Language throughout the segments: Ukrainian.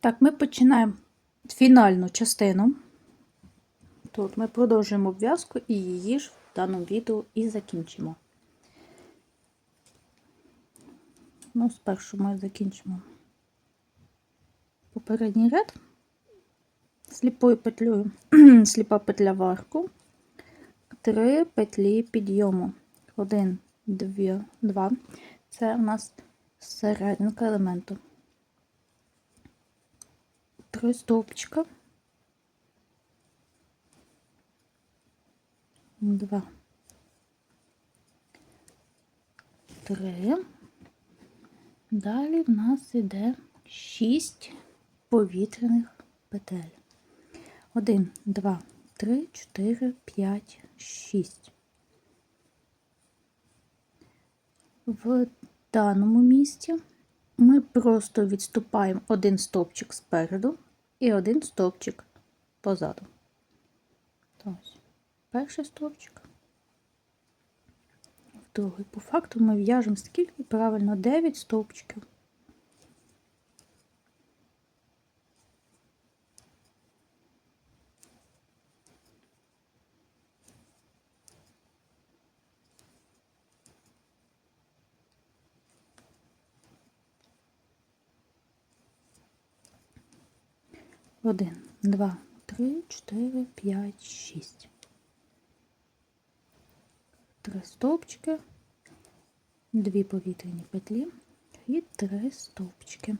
Так, ми починаємо фінальну частину. Тут ми продовжуємо обв'язку і її ж в даному відео і закінчимо. Ну, спершу ми закінчимо попередній ряд сліпою петлею, сліпа петля в арку, три петлі підйому. Один, дві, два. Це у нас серединка елементу. Три стовпчика. Два. Три. Далі в нас іде шість повітряних петель. Один, два, три, чотири, п'ять, шість. В даному місці ми просто відступаємо один стовпчик спереду і один стовпчик позаду. Перший стовпчик. В другий. По факту ми в'яжемо скільки правильно 9 стовпчиків. Один, два, три, чотири, п'ять, шість. Три стовпчики, дві повітряні петлі і три стовпчики.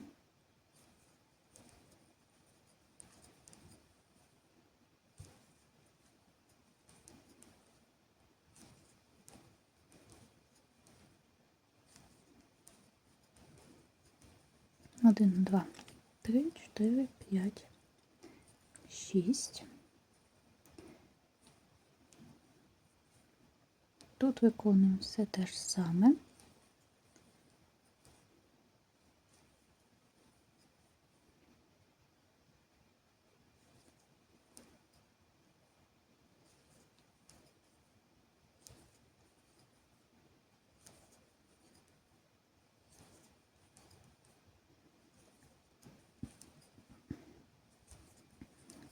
Один, два, три, чотири, п'ять, шість. Тут виконуємо все те ж саме.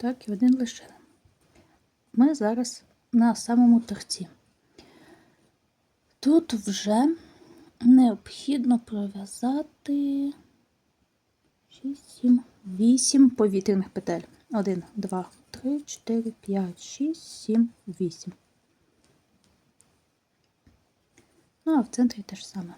Так, і один лишили. Ми зараз на самому торці. Тут вже необхідно пров'язати 6, 7, 8 повітряних петель. 1, 2, 3, 4, 5, 6, 7, 8. Ну, а в центрі те ж саме.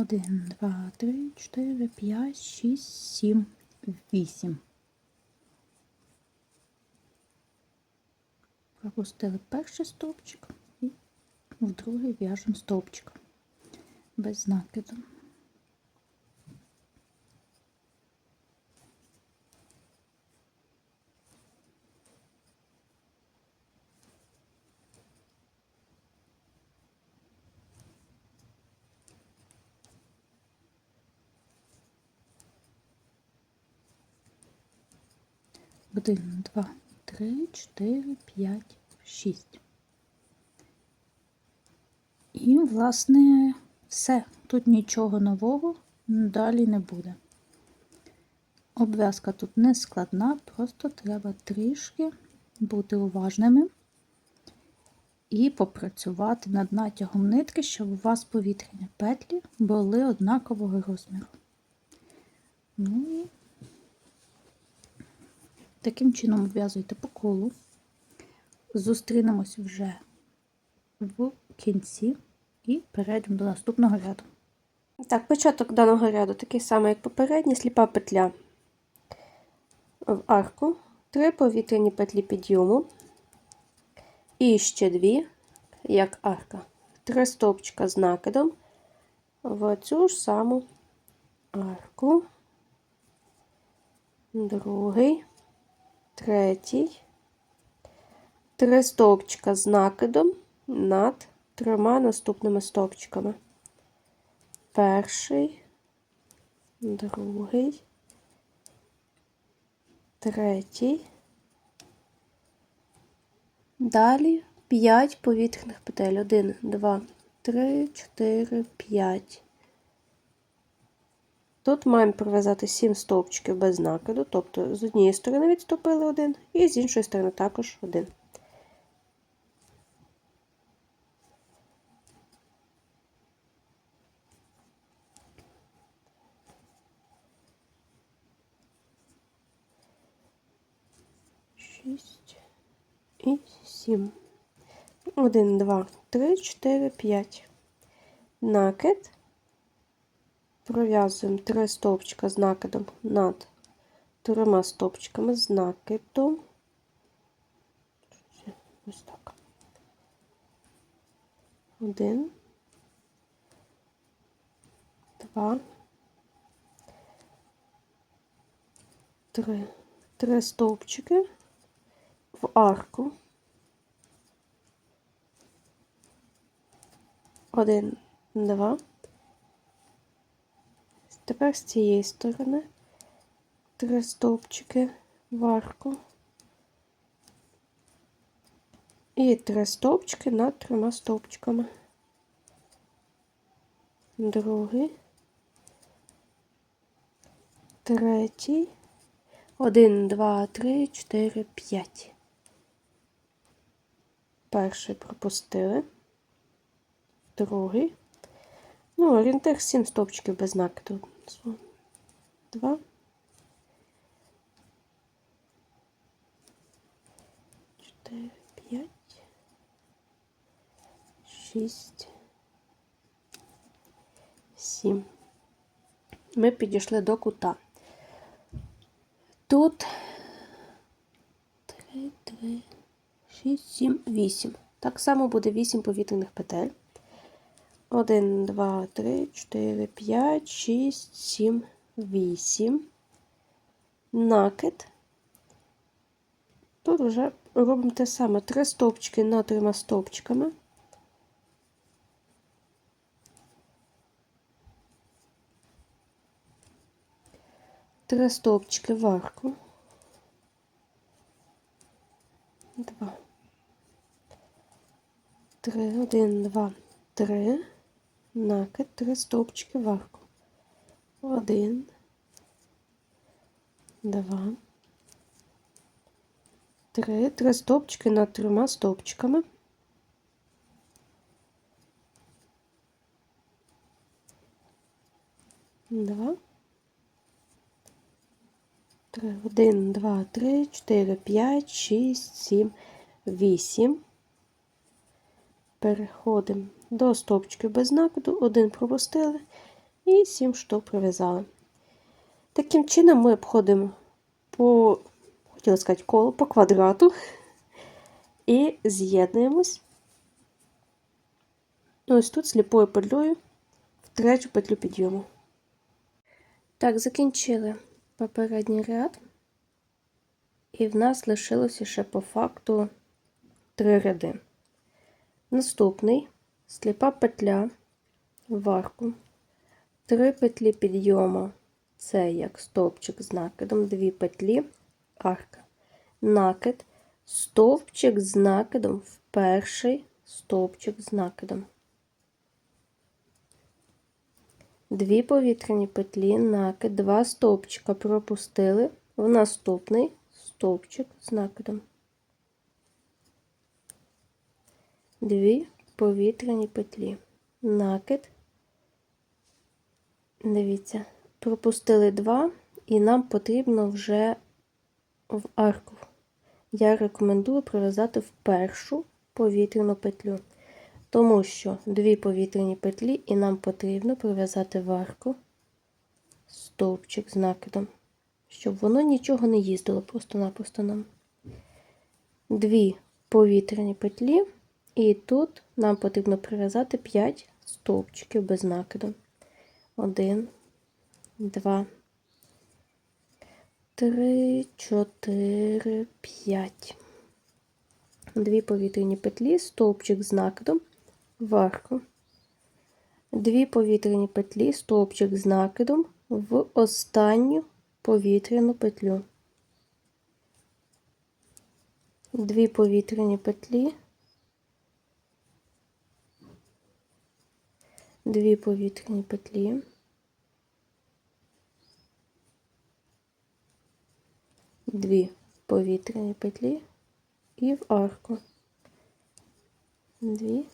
1, 2, 3, 4, 5, 6, 7, 8. Пропустили перший стовпчик і в другий в'яжемо стовпчик без накиду. Один, два, три, чотири, п'ять, шість. І, власне, все. Тут нічого нового далі не буде. Обв'язка тут не складна, просто треба трішки бути уважними і попрацювати над натягом нитки, щоб у вас повітряні петлі були однакового розміру. Ну і Таким чином обв'язуйте по колу. Зустрінемось вже в кінці і перейдемо до наступного ряду. Так, початок даного ряду такий самий, як попередній, сліпа петля в арку, три повітряні петлі підйому. І ще дві, як арка. Три стовпчика з накидом в цю ж саму арку, другий третій, три стовпчика з накидом над трьома наступними стовпчиками. перший, другий, третій. Далі 5 повітряних петель. 1, 2, 3, 4, 5. Тут маємо пров'язати 7 стовпчиків без накиду, тобто з однієї сторони відступили один, і з іншої сторони також один. Шість і сім. Один, два, три, чотири, п'ять. Накид. Пров'язуємо три стовпчика з накидом над трьома стовпчиками з накидом. Ось так. Один. Два. Три. Три стовпчики в арку. Один, два. Тепер з цієї сторони три стовпчики в арку. І три стовпчики над трьома стовпчиками. Другий. Третій. Один, два, три, чотири, п'ять. Перший пропустили. Другий. Ну, орієнтир 7 стовпчиків без накиду. Два. Чотири, п'ять. Шість. Сім. Ми підійшли до кута. Тут три, три, шість, сім, вісім. Так само буде вісім повітряних петель. 1, 2, 3, 4, 5, 6, 7, 8. Накид. Тут вже робимо те саме. Три стовпчики над трьома стовпчиками. Три стовпчики в арку. Два. Три, один, два, три. Накид, три стовпчики в арку. Один, два, три, три стовпчики над трьома стовпчиками. Два. Три. Один, два, три, чотири, п'ять, шість, сім, вісім. Переходимо до стовпчиків без накиду, один пропустили і сім штук пров'язали. Таким чином ми обходимо по, хотіла сказати, коло по квадрату і з'єднуємось. Ось тут сліпою петлею в третю петлю підйому. Так, закінчили попередній ряд, і в нас лишилося ще по факту три ряди. Наступний сліпа петля в арку, три петлі підйому, це як стовпчик з накидом, дві петлі, арка, накид, стовпчик з накидом в перший стовпчик з накидом. Дві повітряні петлі, накид, два стовпчика пропустили в наступний стовпчик з накидом. Дві повітряні петлі. Накид. Дивіться, пропустили два, і нам потрібно вже в арку. Я рекомендую пров'язати в першу повітряну петлю, тому що дві повітряні петлі, і нам потрібно пров'язати в арку стовпчик з накидом, щоб воно нічого не їздило просто-напросто нам. Дві повітряні петлі. І тут нам потрібно прив'язати 5 стовпчиків без накиду. 1, 2, 3, 4, 5. Дві повітряні петлі, стовпчик з накидом в арку. дві повітряні петлі, стовпчик з накидом в останню повітряну петлю. Дві повітряні петлі, дві повітряні петлі, дві повітряні петлі і в арку. Дві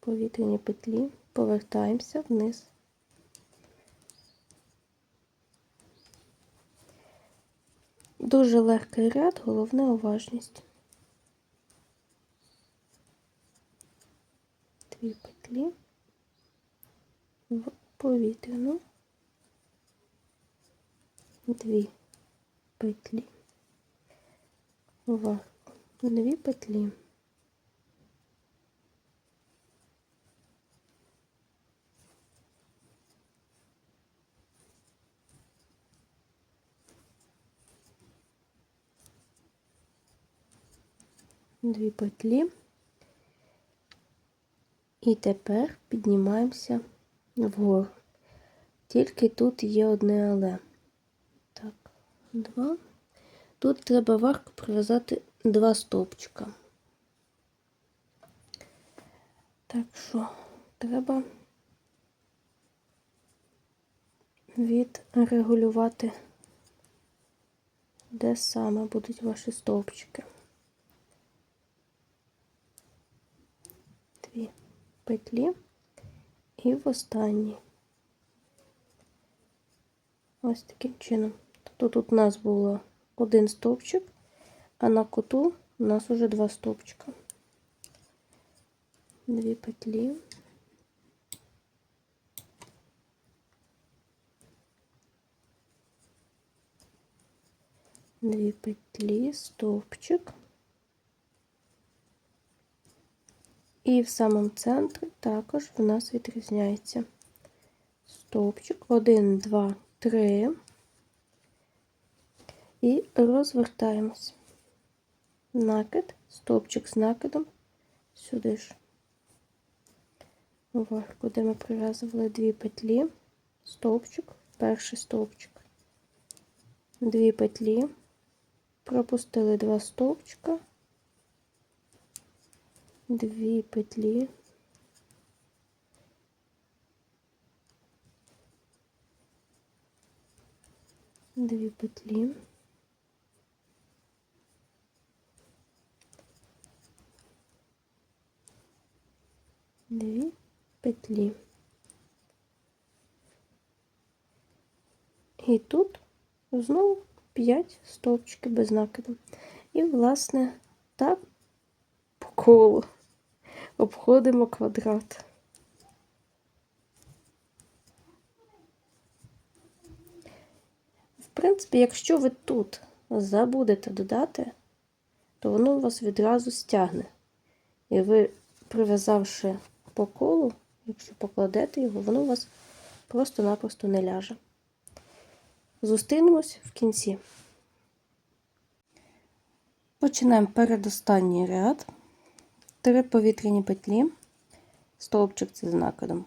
повітряні петлі, повертаємося вниз. Дуже легкий ряд, головне уважність. Дві петлі в повітряну, дві петлі в дві петлі. дві петлі. І тепер піднімаємося вгору. Тільки тут є одне але. Так, два. Тут треба в арку прив'язати два стовпчика. Так що треба відрегулювати, де саме будуть ваші стовпчики. дві петлі і в останній. Ось таким чином. Тобто тут у нас було один стовпчик, а на куту у нас уже два стовпчика. Дві петлі. Дві петлі, стовпчик. І в самому центрі також в нас відрізняється стовпчик. 1, 2, 3. І розвертаємось. Накид, стовпчик з накидом сюди ж. Вверху, де ми прив'язували дві петлі, стовпчик, перший стовпчик, дві петлі, пропустили два стовпчика дві петлі. Дві петлі. Дві петлі. І тут знову 5 стовпчиків без накиду. І, власне, так по колу обходимо квадрат. В принципі, якщо ви тут забудете додати, то воно у вас відразу стягне. І ви, прив'язавши по колу, якщо покладете його, воно у вас просто-напросто не ляже. Зустрінемось в кінці. Починаємо передостанній ряд. Три повітряні петлі, стовпчик це з накидом.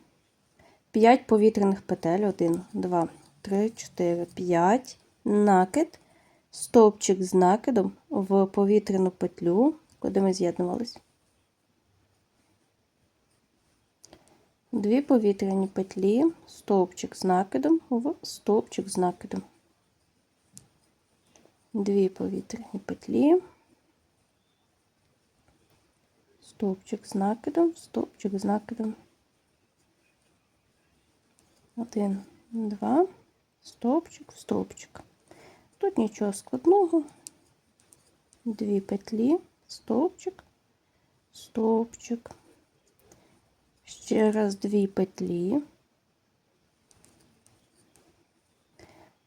5 повітряних петель. 1, 2, 3, 4, 5. Накид, стовпчик з накидом в повітряну петлю, куди ми з'єднувались. Дві повітряні петлі, стовпчик з накидом в стовпчик з накидом. Дві повітряні петлі. Стовпчик з накидом, стовпчик з накидом. Один, два, стовпчик, стовпчик. Тут нічого складного. Дві петлі, стовпчик, стовпчик. Ще раз дві петлі.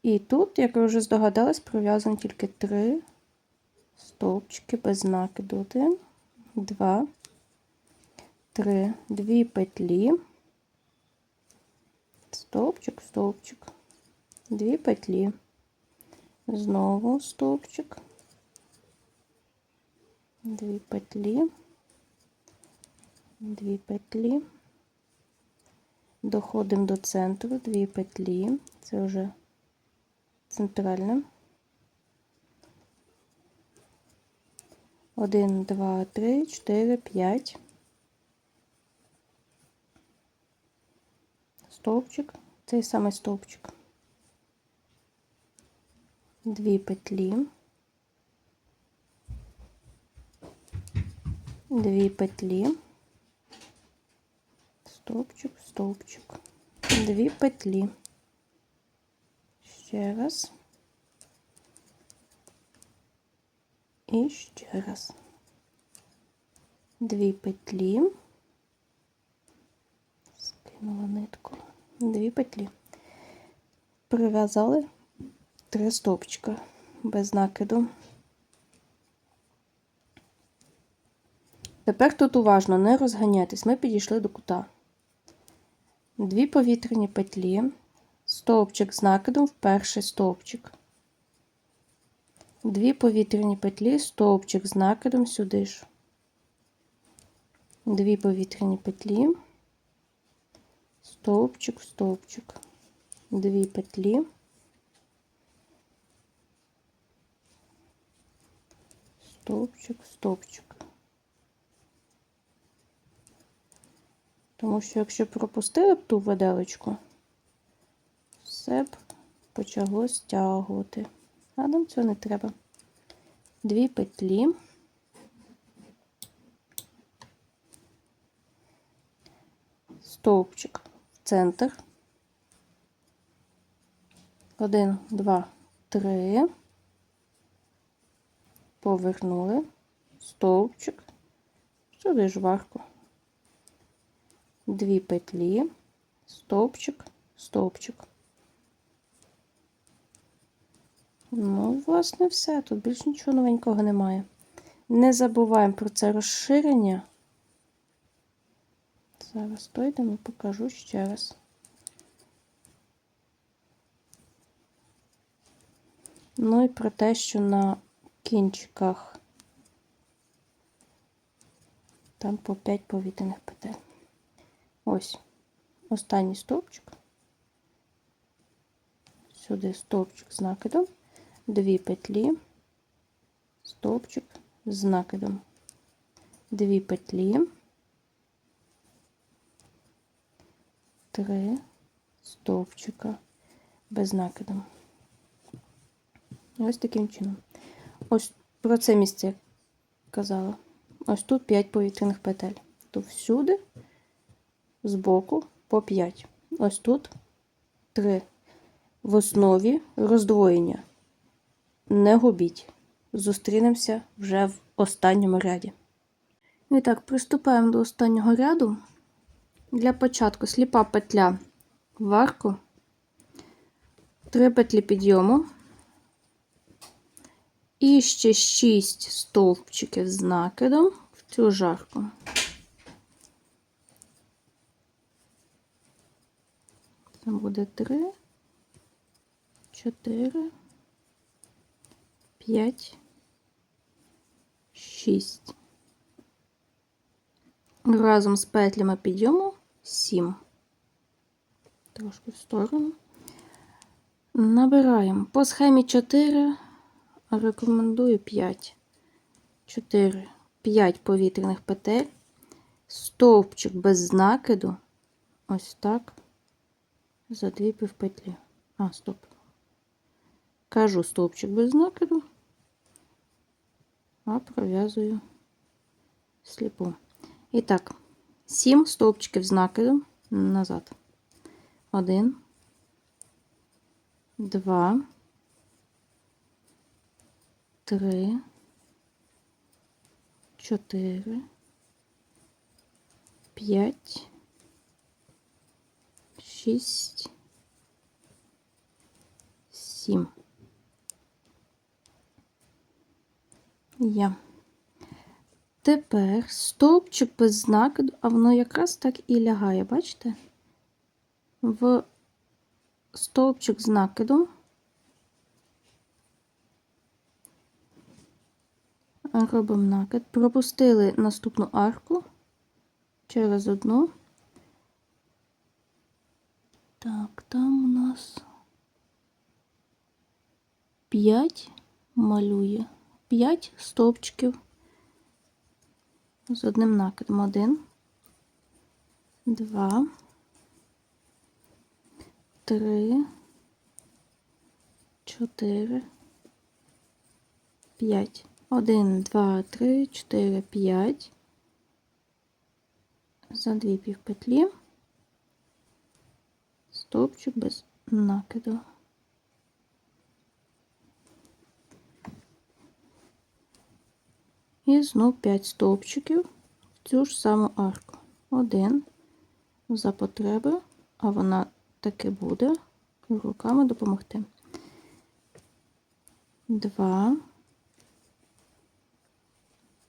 І тут, як ви вже здогадались, пров'язані тільки три стовпчики без накиду. Один, два, три, дві петлі, стовпчик, стовпчик, дві петлі, знову стовпчик, дві петлі, дві петлі, доходимо до центру, дві петлі, це вже центральне. Один, два, три, чотири, п'ять. Стовпчик, цей самий стовпчик. Дві петлі. Дві петлі. Стовпчик, стовпчик. Дві петлі. Ще раз. І ще раз. Дві петлі. Скинула нитку. Дві петлі. Прив'язали три стовпчика без накиду. Тепер тут уважно не розганяйтесь. Ми підійшли до кута. Дві повітряні петлі, стовпчик з накидом в перший стовпчик. Дві повітряні петлі, стовпчик з накидом сюди ж. Дві повітряні петлі, стовпчик, стовпчик. Дві петлі. Стовпчик, стовпчик. Тому що якщо пропустили б ту виделочку, все б почало стягувати. А нам цього не треба. Дві петлі. Стовпчик в центр. Один, два, три. Повернули. Стовпчик. Сюди ж в дві петлі, стовпчик, стовпчик. Ну, власне, все. Тут більш нічого новенького немає. Не забуваємо про це розширення. Зараз дойдемо, покажу ще раз. Ну і про те, що на кінчиках там по 5 повітряних петель. Ось останній стовпчик. Сюди стовпчик з накидом, дві петлі, стовпчик з накидом, дві петлі, три стовпчика без накиду. Ось таким чином. Ось про це місце я казала. Ось тут 5 повітряних петель. То всюди збоку по 5. Ось тут 3. В основі роздвоєння. Не губіть. Зустрінемося вже в останньому ряді. І так, приступаємо до останнього ряду. Для початку сліпа петля в арку, 3 петлі підйому. І ще 6 стовпчиків з накидом в цю жарку. Там буде 3, 4, 5, 6. Разом з петлями підйому 7. Трошки в сторону. Набираємо по схемі 4, рекомендую 5. 4, 5 повітряних петель, стовпчик без накиду. Ось так за дві півпетлі. А, стоп. Кажу стовпчик без накиду, а пров'язую сліпу. І так, 7 стовпчиків з назад. Один, два, три, чотири, п'ять шість, сім. Є. Тепер стовпчик без накиду, а воно якраз так і лягає, бачите? В стовпчик з накидом робимо накид, пропустили наступну арку через одну Так, там у нас 5 малює. 5 стовпчиків з одним накидом. Один, два, три, чотири, п'ять. Один, два, три, чотири, п'ять. За дві півпетлі. Стовпчик без накиду. І знов 5 стовпчиків в цю ж саму арку. Один за потреби, а вона таки буде руками допомогти. Два,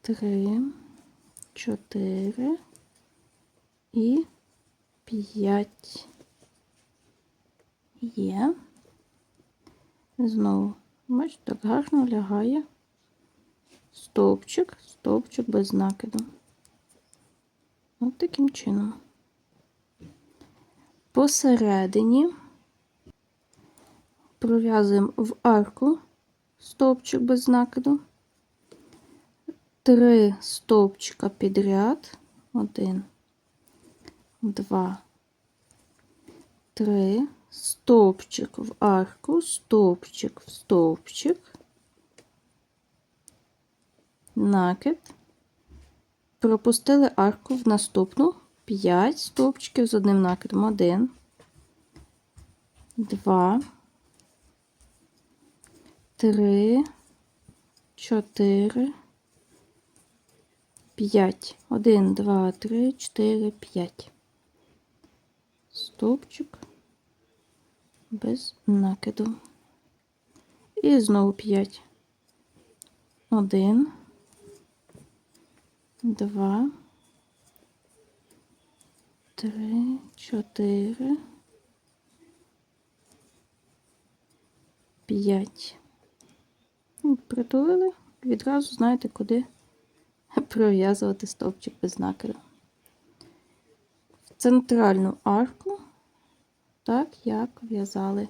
три, чотири і п'ять. Є. Знову, бачите, так гарно лягає стовпчик, стовпчик без накиду. От таким чином. Посередині пров'язуємо в арку стовпчик без накиду. Три стовпчика підряд. Один, два, три. Стовпчик в арку, стовпчик в стовпчик накид, пропустили арку в наступну 5 стовпчиків з одним накидом. 1, 2, 3, 4, 5. 1, 2, 3, 4, 5. Стовпчик без накиду. І знову 5. 1, два, три, чотири, п'ять. Ну, Притулили, відразу знаєте, куди пров'язувати стовпчик без накиду. В центральну арку, так як в'язали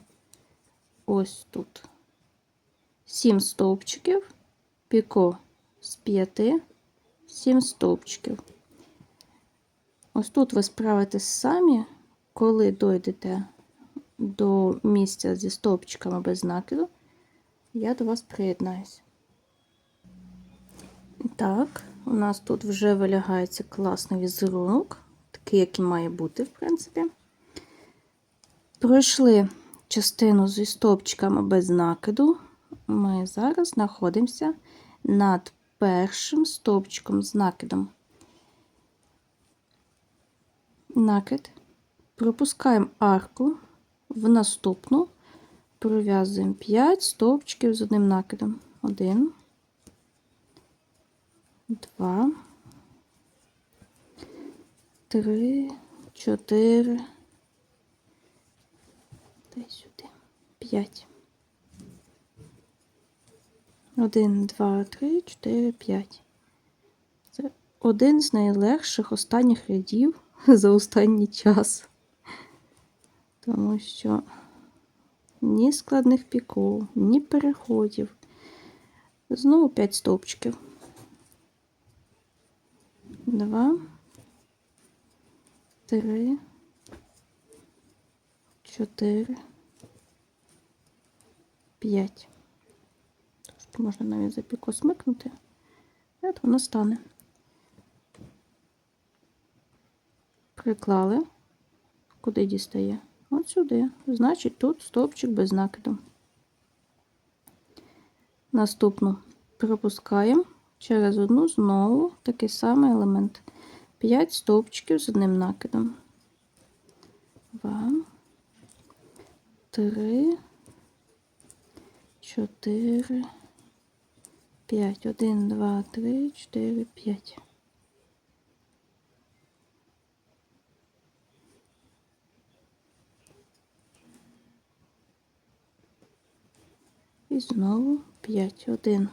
ось тут. Сім стовпчиків, піко з п'яти. 7 стовпчиків. Ось тут ви справитесь самі, коли дойдете до місця зі стовпчиками без накиду, я до вас приєднаюсь. Так, у нас тут вже вилягається класний візерунок, такий, який має бути, в принципі. Пройшли частину зі стовпчиками без накиду. Ми зараз знаходимося над першим стовпчиком з накидом. Накид. Пропускаємо арку в наступну, пров'язуємо 5 стовпчиків з одним накидом. 1, 2, 3, 4, десь сюди, 5. 1, 2, 3, 4, 5. Це один з найлегших останніх рядів за останній час. Тому що ні складних піков, ні переходів. Знову 5 стовпчиків. 2, 3, 4, 5 можна навіть за піко смикнути, от воно стане. Приклали, куди дістає? От сюди. Значить, тут стовпчик без накиду. Наступну пропускаємо через одну знову такий самий елемент. 5 стовпчиків з одним накидом. 2, 3, 4, 5. 1, 2, 3, 4, 5. І знову 5. 1,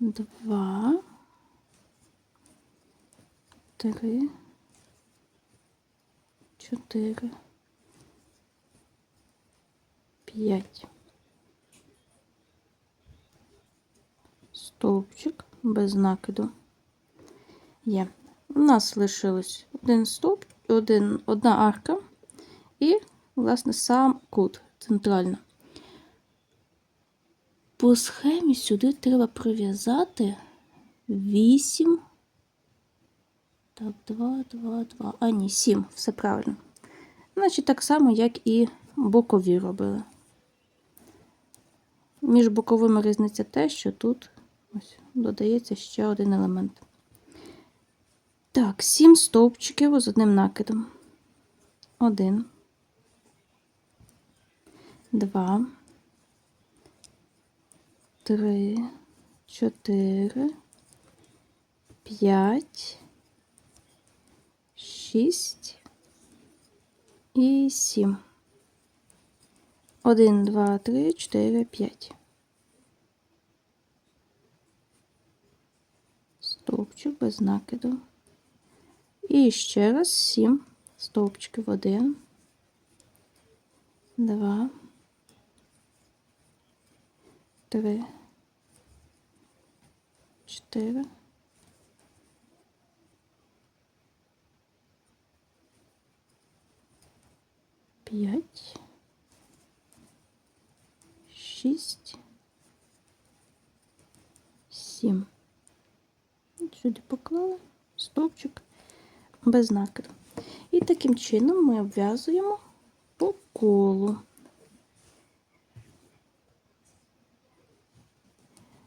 2, 3, чотири, п'ять. Стовпчик без накиду. Є. У нас лишилось один стовп, один, одна арка і, власне, сам кут центральна. По схемі сюди треба прив'язати 8. Так, 2, 2, 2. А, ні, 7. Все правильно. Значить, так само, як і бокові робили. Між боковими різниця те, що тут ось додається ще один елемент. Так, 7 стовпчиків з одним накидом. Один. Два. Три. Чотири. П'ять. Шість. І сім. Один, два, три, чотири, п'ять. Стовпчик без накиду. І ще раз сім стовпчиків. Один, два, три, чотири. П'ять, шість, сім. Сюди поклали стовпчик без накиду. І таким чином ми обв'язуємо по колу.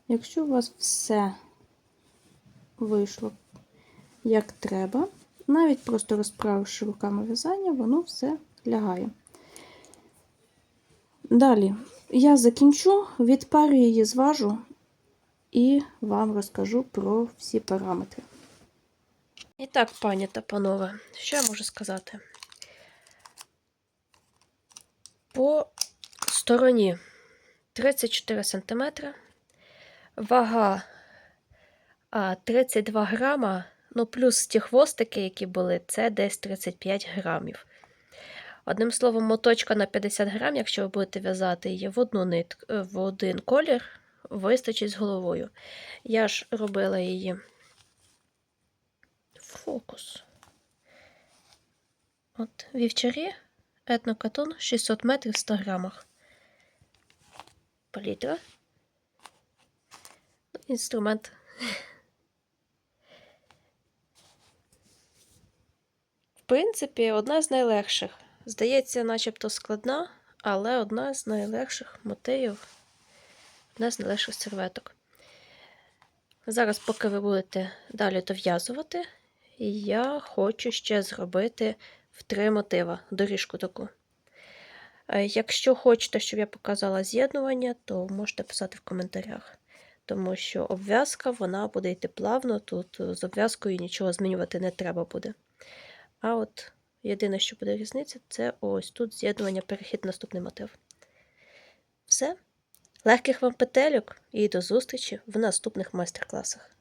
Якщо у вас все вийшло як треба, навіть просто розправивши руками в'язання, воно все лягає. Далі я закінчу, відпарю її, зважу і вам розкажу про всі параметри. І так, пані та панове, що я можу сказати? По стороні 34 см, вага 32 грама, ну плюс ті хвостики, які були, це десь 35 грамів. Одним словом, моточка на 50 грам, якщо ви будете в'язати її в, одну нит, е, в один колір, вистачить з головою. Я ж робила її фокус. От, вівчарі, етнокатон 600 метрів в 100 грамах. Палітра. Інструмент. В принципі, одна з найлегших. Здається, начебто складна, але одна з найлегших мотивів, одна з найлегших серветок. Зараз, поки ви будете далі дов'язувати, я хочу ще зробити в три мотива доріжку таку. Е, Якщо хочете, щоб я показала з'єднування, то можете писати в коментарях. Тому що обв'язка вона буде йти плавно, тут з обв'язкою нічого змінювати не треба буде. А от єдине, що буде різниця, це ось тут з'єднування перехід наступний мотив. Все. Легких вам петельок і до зустрічі в наступних майстер-класах.